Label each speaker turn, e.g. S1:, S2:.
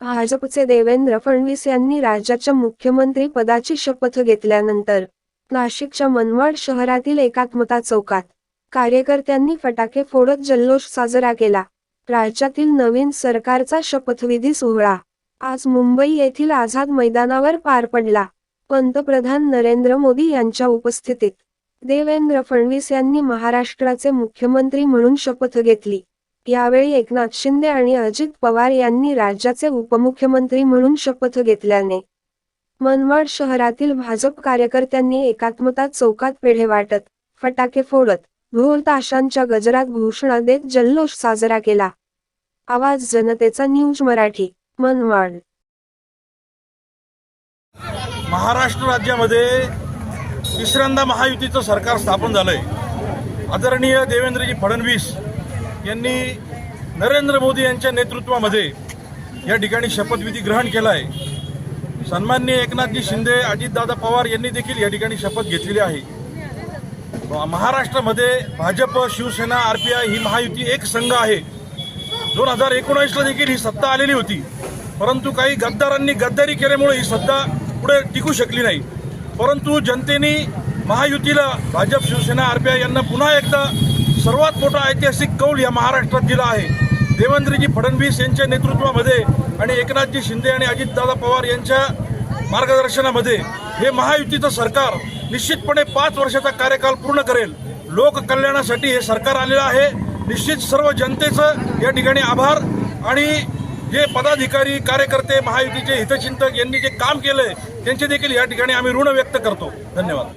S1: भाजपचे देवेंद्र फडणवीस यांनी राज्याच्या मुख्यमंत्री पदाची शपथ घेतल्यानंतर नाशिकच्या मनमाड शहरातील एकात्मता चौकात कार्यकर्त्यांनी फटाके फोडत जल्लोष साजरा केला. राज्यातील नवीन सरकारचा शपथविधी सोहळा आज मुंबई येथील आझाद मैदानावर पार पडला. पंतप्रधान नरेंद्र मोदी यांच्या उपस्थितीत देवेंद्र फडणवीस यांनी महाराष्ट्राचे मुख्यमंत्री म्हणून शपथ घेतली. यावेळी एकनाथ शिंदे आणि अजित पवार यांनी राज्याचे उपमुख्यमंत्री म्हणून शपथ घेतल्याने मनमाड शहरातील भाजप कार्यकर्त्यांनी एकात्मता चौकात पेढे वाटत फटाके फोडत ढोल ताशांच्या गजरात घोषणा देत जल्लोष साजरा केला. आवाज जनतेचा न्यूज मराठी मनमाड.
S2: महाराष्ट्र राज्यामध्ये तिसऱ्यांदा महायुतीचं सरकार स्थापन झालंय. आदरणीय देवेंद्रजी फडणवीस यांनी नरेंद्र मोदी यांच्या नेतृत्वामध्ये या ठिकाणी शपथविधी ग्रहण केला आहे सन्मान्य एकनाथजी शिंदे अजितदादा पवार यांनी देखील या ठिकाणी शपथ घेतलेली आहे. महाराष्ट्रामध्ये भाजप शिवसेना आरपीआय ही महायुती एक संघ आहे. दोन हजार एकोणावीसला देखील ही सत्ता आलेली होती. परंतु काही गद्दारांनी गद्दारी केल्यामुळे ही सत्ता पुढे टिकू शकली नाही. परंतु जनतेने महायुतीला भाजप शिवसेना आरपीआय यांना पुन्हा एकदा सर्वात मोठा ऐतिहासिक कौल या महाराष्ट्रात दिला आहे. देवेंद्रजी फडणवीस यांच्या नेतृत्वामध्ये आणि एकनाथजी शिंदे आणि अजितदादा पवार यांच्या मार्गदर्शनामध्ये हे महायुतीचं सरकार निश्चितपणे पाच वर्षाचा कार्यकाल पूर्ण करेल. लोककल्याणासाठी हे सरकार आलेलं आहे. निश्चित सर्व जनतेचं या ठिकाणी आभार आणि जे पदाधिकारी कार्यकर्ते महायुतीचे हितचिंतक यांनी जे काम केलंय त्यांचे देखील या ठिकाणी आम्ही ऋण व्यक्त करतो. धन्यवाद.